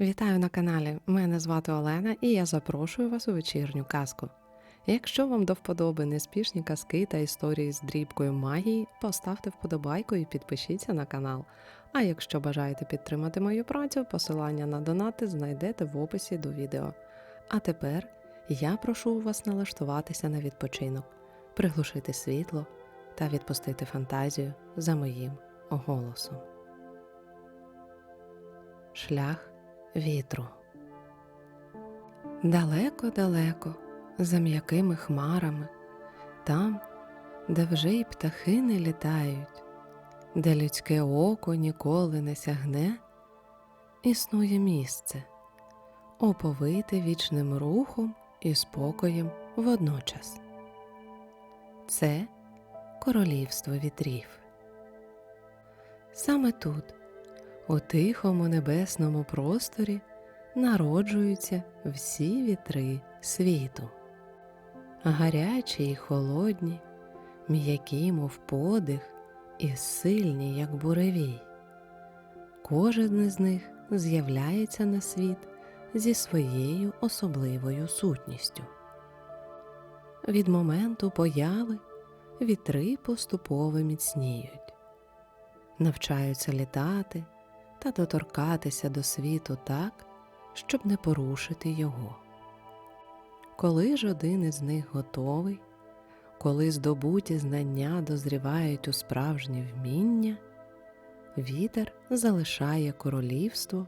Вітаю на каналі. Мене звати Олена і я запрошую вас у вечірню казку. Якщо вам до вподоби неспішні казки та історії з дрібкою магії, поставте вподобайку і підпишіться на канал. А якщо бажаєте підтримати мою працю, посилання на донати знайдете в описі до відео. А тепер я прошу вас налаштуватися на відпочинок, приглушити світло та відпустити фантазію за моїм голосом. Шлях вітру. Далеко-далеко, за м'якими хмарами, там, де вже й птахи не літають, де людське око ніколи не сягне, існує місце, оповите вічним рухом і спокоєм водночас. Це королівство вітрів. Саме тут у тихому небесному просторі народжуються всі вітри світу. Гарячі й холодні, м'які, мов подих, і сильні, як буревій. Кожен із них з'являється на світ зі своєю особливою сутністю. Від моменту появи вітри поступово міцніють, навчаються літати та доторкатися до світу так, щоб не порушити його. Коли ж один із них готовий, коли здобуті знання дозрівають у справжнє вміння, вітер залишає королівство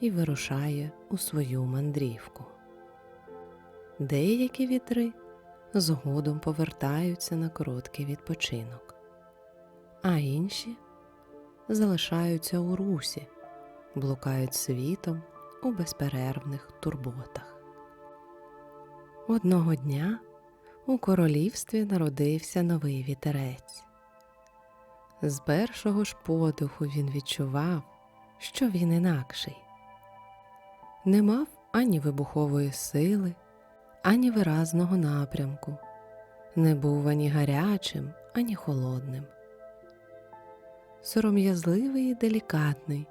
і вирушає у свою мандрівку. Деякі вітри згодом повертаються на короткий відпочинок, а інші залишаються у русі, блукають світом у безперервних турботах. Одного дня у королівстві народився новий вітерець. З першого ж подиху він відчував, що він інакший, не мав ані вибухової сили, ані виразного напрямку, не був ані гарячим, ані холодним сором'язливий і делікатний.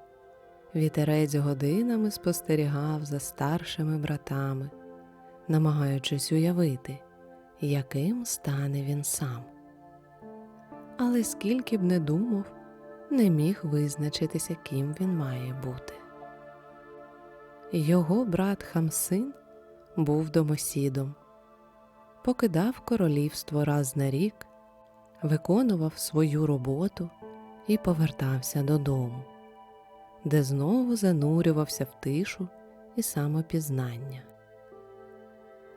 Вітерець годинами спостерігав за старшими братами, намагаючись уявити, яким стане він сам. Але скільки б не думав, не міг визначитися, ким він має бути. Його брат Хамсин був домосідом, покидав королівство раз на рік, виконував свою роботу і повертався додому, де знову занурювався в тишу і самопізнання.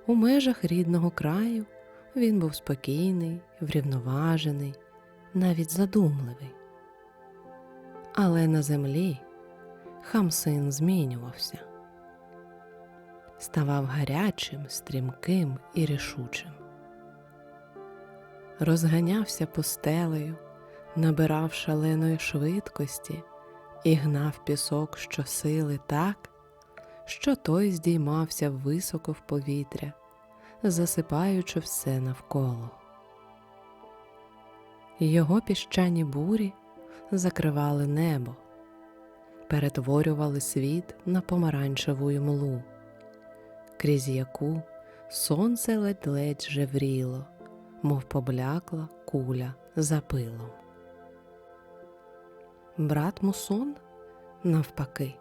У межах рідного краю він був спокійний, врівноважений, навіть задумливий. Але на землі Хамсин змінювався, ставав гарячим, стрімким і рішучим. Розганявся пустелею, набирав шаленої швидкості і гнав пісок щосили так, що той здіймався високо в повітря, засипаючи все навколо. Його піщані бурі закривали небо, перетворювали світ на помаранчеву млу, крізь яку сонце ледь-ледь жевріло, мов поблякла куля за пилом. Брат Мусон, навпаки,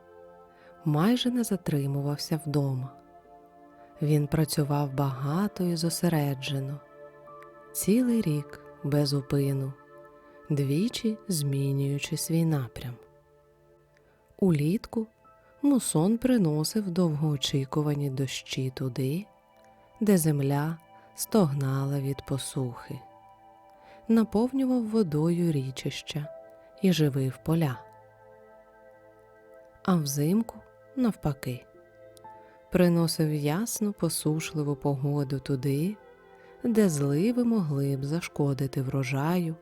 майже не затримувався вдома. Він працював багато і зосереджено, цілий рік без упину, двічі змінюючи свій напрям. Улітку мусон приносив довгоочікувані дощі туди, де земля стогнала від посухи, наповнював водою річища і живив поля. А взимку, навпаки, приносив ясну посушливу погоду туди, де зливи могли б зашкодити врожаю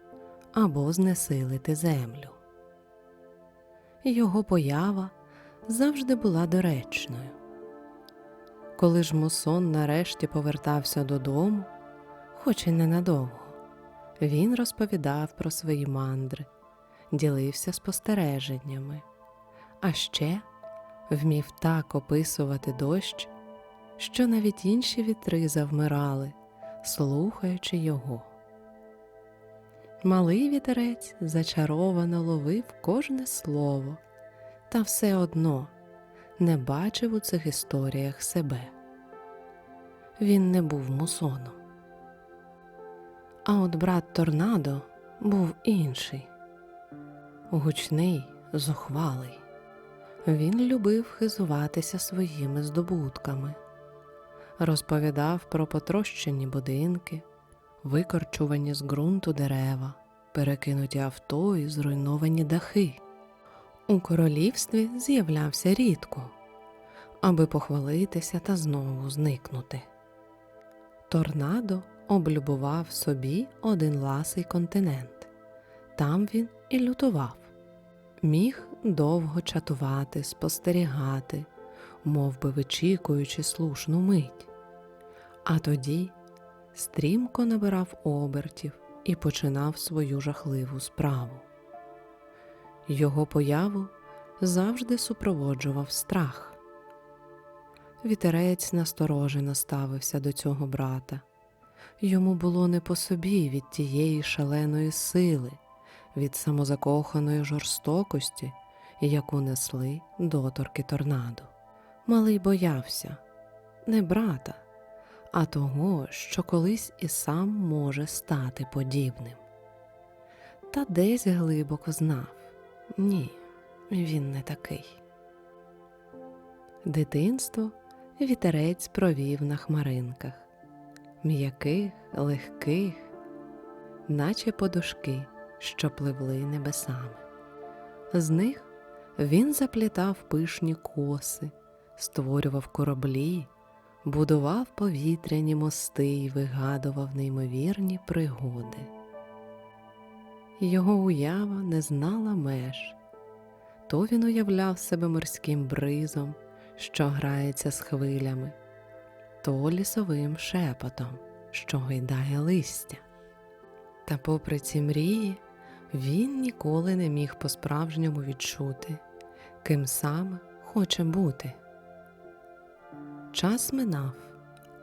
або знесилити землю. Його поява завжди була доречною. Коли ж мусон нарешті повертався додому, хоч і ненадовго, він розповідав про свої мандри, ділився спостереженнями, а ще вмів так описувати дощ, що навіть інші вітри завмирали, слухаючи його. Малий вітерець зачаровано ловив кожне слово, та все одно не бачив у цих історіях себе. Він не був мусоном. А от брат Торнадо був інший, гучний, зухвалий. Він любив хизуватися своїми здобутками, розповідав про потрощені будинки, викорчувані з ґрунту дерева, перекинуті авто і зруйновані дахи. У королівстві з'являвся рідко, аби похвалитися та знову зникнути. Торнадо облюбував собі один ласий континент. Там він і лютував. Міг довго чатувати, спостерігати, мов би вичікуючи слушну мить. А тоді стрімко набирав обертів і починав свою жахливу справу. Його появу завжди супроводжував страх. Вітерець насторожено ставився до цього брата. Йому було не по собі від тієї шаленої сили, від самозакоханої жорстокості, яку несли доторки торнадо. Малий боявся не брата, а того, що колись і сам може стати подібним. Та десь глибоко знав ні, він не такий. Дитинство вітерець провів на хмаринках, м'яких, легких, наче подушки, що пливли небесами. З них він заплітав пишні коси, створював кораблі, будував повітряні мости і вигадував неймовірні пригоди. Його уява не знала меж, то він уявляв себе морським бризом, що грається з хвилями, то лісовим шепотом, що гойдає листя. Та, попри ці мрії, він ніколи не міг по-справжньому відчути, ким саме хоче бути. Час минав,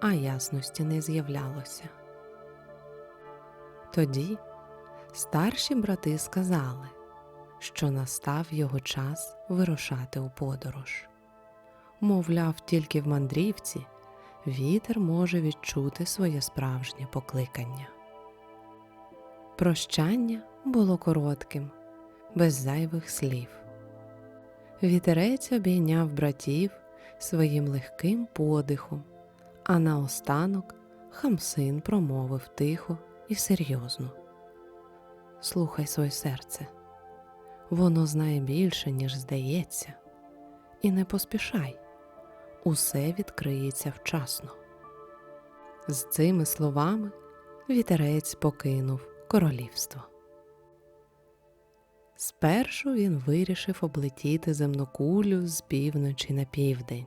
а ясності не з'являлося. Тоді старші брати сказали, що настав його час вирушати у подорож. Мовляв, тільки в мандрівці вітер може відчути своє справжнє покликання. Прощання було коротким, без зайвих слів. Вітерець обійняв братів своїм легким подихом, а наостанок Хамсин промовив тихо і серйозно слухай своє серце, воно знає більше, ніж здається, і не поспішай, усе відкриється вчасно. З цими словами вітерець покинув королівство. Спершу він вирішив облетіти земну кулю з півночі на південь.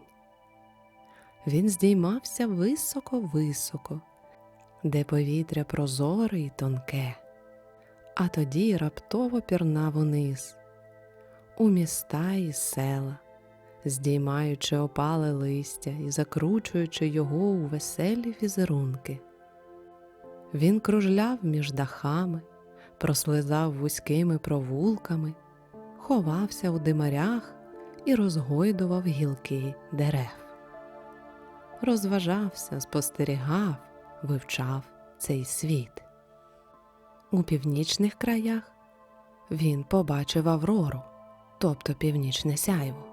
Він здіймався високо-високо, де повітря прозоре і тонке, а тоді раптово пірнав униз, у міста і села, здіймаючи опале листя і закручуючи його у веселі візерунки. Він кружляв між дахами, прослизав вузькими провулками, ховався у димарях і розгойдував гілки дерев. Розважався, спостерігав, вивчав цей світ. У північних краях він побачив Аврору, тобто північне сяйво,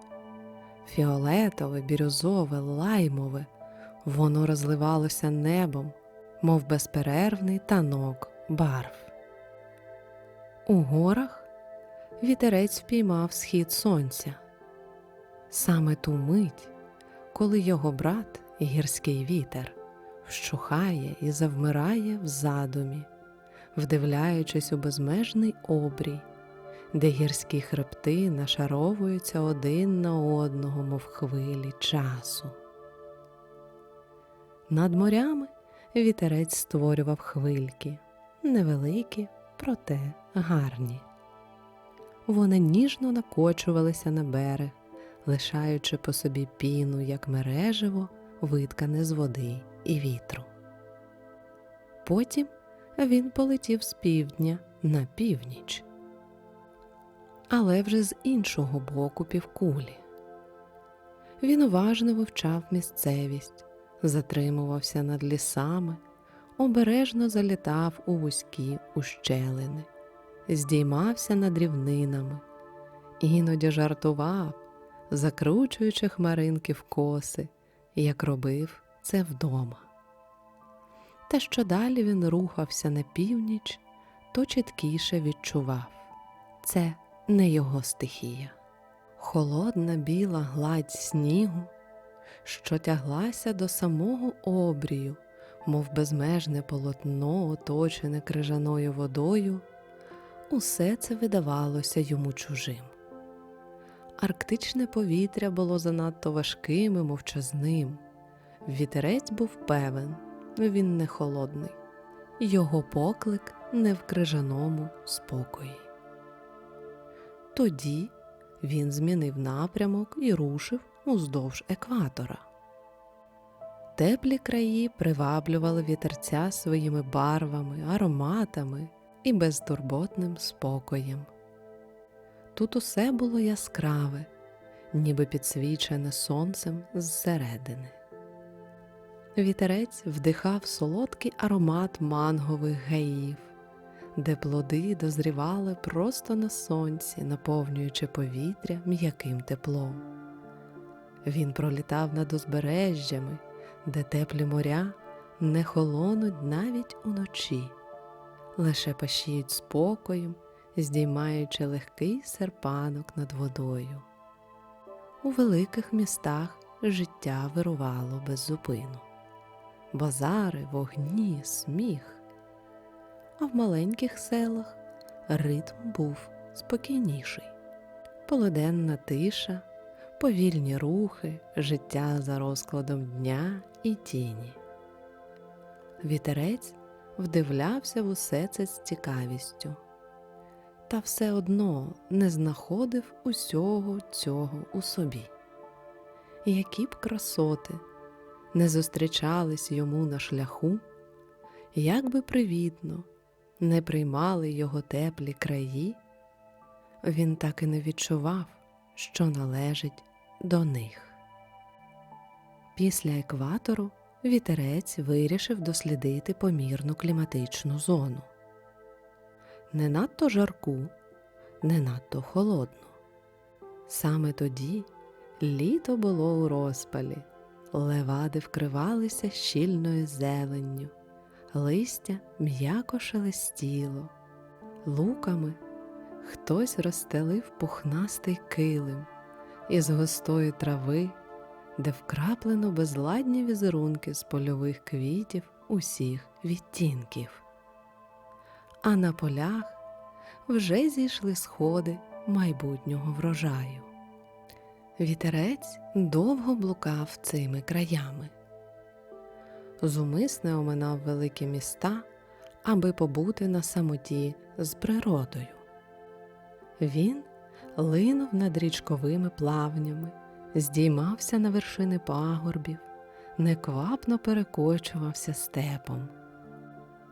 фіолетове, бірюзове, лаймове, воно розливалося небом, мов безперервний танок барв. У горах вітерець впіймав схід сонця, саме ту мить, коли його брат, гірський вітер, вщухає і завмирає в задумі, вдивляючись у безмежний обрій, де гірські хребти нашаровуються один на одного, мов хвилі часу. Над морями вітерець створював хвильки, невеликі, проте гарні. Вони ніжно накочувалися на берег, лишаючи по собі піну, як мереживо, виткане з води і вітру. Потім він полетів з півдня на північ, але вже з іншого боку півкулі. Він уважно вивчав місцевість, затримувався над лісами, обережно залітав у вузькі ущелини, здіймався над рівнинами, іноді жартував, закручуючи хмаринки в коси, як робив це вдома. Та що далі він рухався на північ, то чіткіше відчував це не його стихія. Холодна біла гладь снігу, що тяглася до самого обрію, мов безмежне полотно, оточене крижаною водою, усе це видавалося йому чужим. Арктичне повітря було занадто важким і мовчазним. Вітерець був певен, він не холодний, його поклик не в крижаному спокої. Тоді він змінив напрямок і рушив уздовж екватора. Теплі краї приваблювали вітерця своїми барвами, ароматами і безтурботним спокоєм. Тут усе було яскраве, ніби підсвічене сонцем зсередини. Вітерець вдихав солодкий аромат мангових гаїв, де плоди дозрівали просто на сонці, наповнюючи повітря м'яким теплом. Він пролітав над узбережжями, де теплі моря не холонуть навіть уночі, лише пашіють спокоєм, здіймаючи легкий серпанок над водою. У великих містах життя вирувало без зупину. Базари, вогні, сміх. А в маленьких селах ритм був спокійніший, полуденна тиша, повільні рухи, життя за розкладом дня і тіні. Вітерець вдивлявся в усе це з цікавістю, та все одно не знаходив усього цього у собі. Які б красоти не зустрічались йому на шляху, як би привітно не приймали його теплі краї, він так і не відчував, що належить до них. Після екватору вітерець вирішив дослідити помірну кліматичну зону. Не надто жарку, не надто холодну. Саме тоді літо було у розпалі, левади вкривалися щільною зеленню, листя м'яко шелестіло, луками хтось розстелив пухнастий килим із густої трави, де вкраплено безладні візерунки з польових квітів усіх відтінків. А на полях вже зійшли сходи майбутнього врожаю. Вітерець довго блукав цими краями. Зумисне оминав великі міста, аби побути на самоті з природою. Він линув над річковими плавнями, здіймався на вершини пагорбів, неквапно перекочувався степом.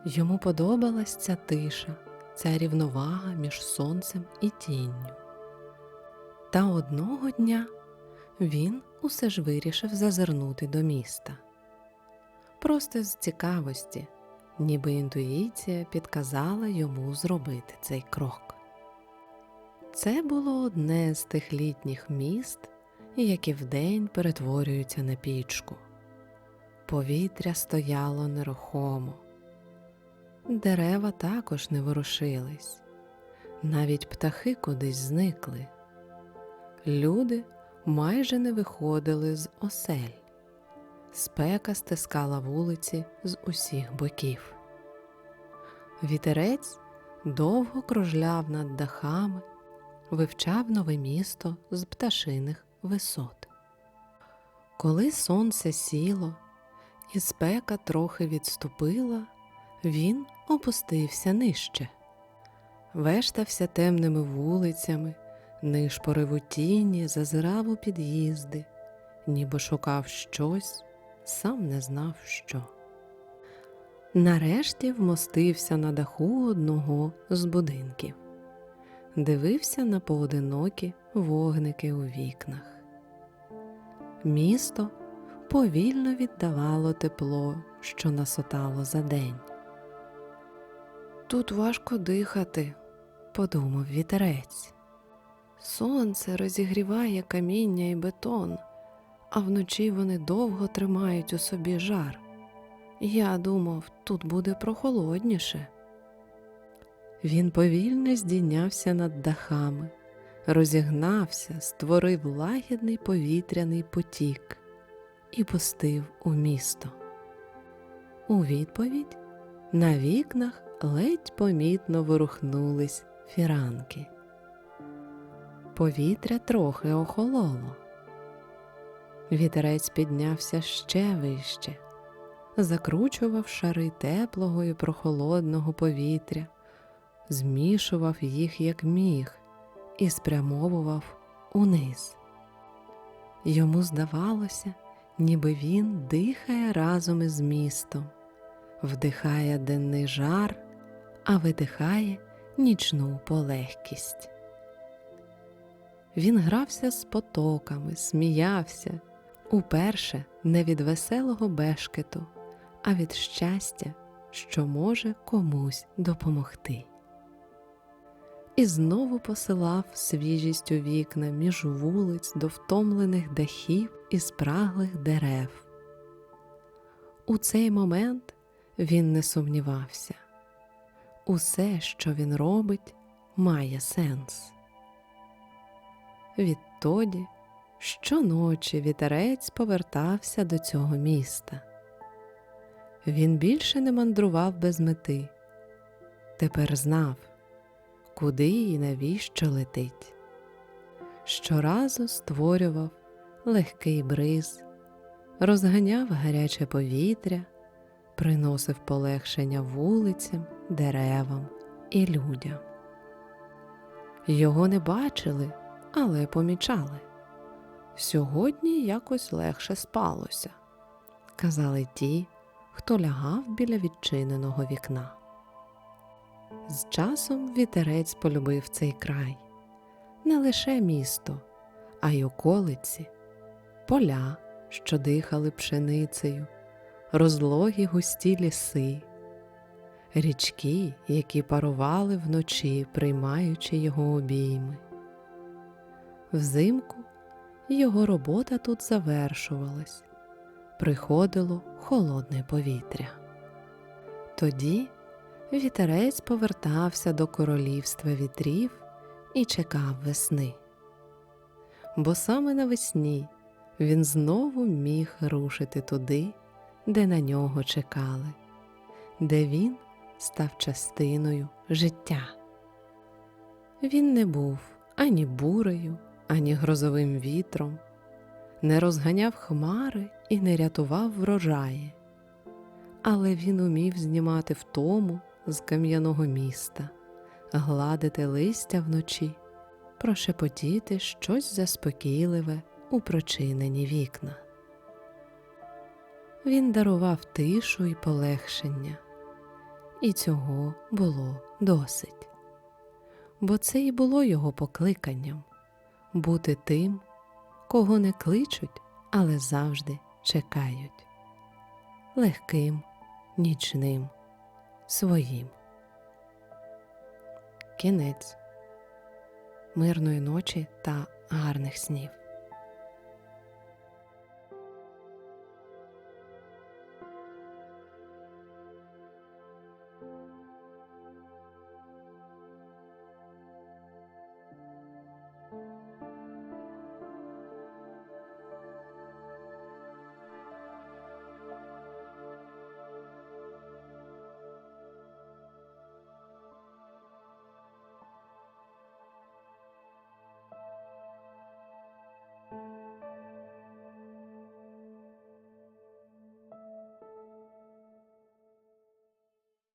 Йому подобалась ця тиша, ця рівновага між сонцем і тінню. Та одного дня він усе ж вирішив зазирнути до міста. Просто з цікавості, ніби інтуїція підказала йому зробити цей крок. Це було одне з тих літніх міст, які вдень перетворюються на пічку. Повітря стояло нерухомо, дерева також не ворушились, навіть птахи кудись зникли. Люди майже не виходили з осель, спека стискала вулиці з усіх боків. Вітерець довго кружляв над дахами вивчав нове місто з пташиних висот. Коли сонце сіло і спека трохи відступила, він опустився нижче, вештався темними вулицями, нишпорив у тіні, зазирав у під'їзди, ніби шукав щось, сам не знав що. Нарешті вмостився на даху одного з будинків, дивився на поодинокі вогники у вікнах. Місто повільно віддавало тепло, що насотало за день. Тут важко дихати, подумав вітерець. Сонце розігріває каміння і бетон, а вночі вони довго тримають у собі жар. Я думав, тут буде прохолодніше. Він повільно здійнявся над дахами, розігнався, створив лагідний повітряний потік і пустив у місто. У відповідь на вікнах ледь помітно ворухнулись фіранки. Повітря трохи охололо. Вітерець піднявся ще вище, закручував шари теплого і прохолодного повітря, змішував їх як міг і спрямовував униз. Йому здавалося, ніби він дихає разом із містом, вдихає денний жар, а видихає нічну полегкість. Він грався з потоками, сміявся, уперше не від веселого бешкету, а від щастя, що може комусь допомогти. І знову посилав свіжість у вікна між вулиць до втомлених дахів і спраглих дерев. У цей момент він не сумнівався усе, що він робить, має сенс. Відтоді щоночі вітерець повертався до цього міста. Він більше не мандрував без мети, тепер знав, куди і навіщо летить. Щоразу створював легкий бриз, розганяв гаряче повітря, приносив полегшення вулицям, деревам і людям. Його не бачили але помічали. Сьогодні якось легше спалося, казали ті, хто лягав біля відчиненого вікна. З часом вітерець полюбив цей край, не лише місто, а й околиці, поля, що дихали пшеницею, розлогі густі ліси, річки, які парували вночі, приймаючи його обійми. Взимку його робота тут завершувалась, приходило холодне повітря. Тоді вітерець повертався до королівства вітрів і чекав весни. Бо саме навесні він знову міг рушити туди, де на нього чекали, де він став частиною життя. Він не був ані бурею ані грозовим вітром, не розганяв хмари і не рятував врожаї, але він умів знімати втому з кам'яного міста, гладити листя вночі, прошепотіти щось заспокійливе у прочинені вікна. Він дарував тишу і полегшення, і цього було досить, бо це і було його покликанням бути тим, кого не кличуть, але завжди чекають, легким, нічним, своїм. Кінець мирної ночі та гарних снів.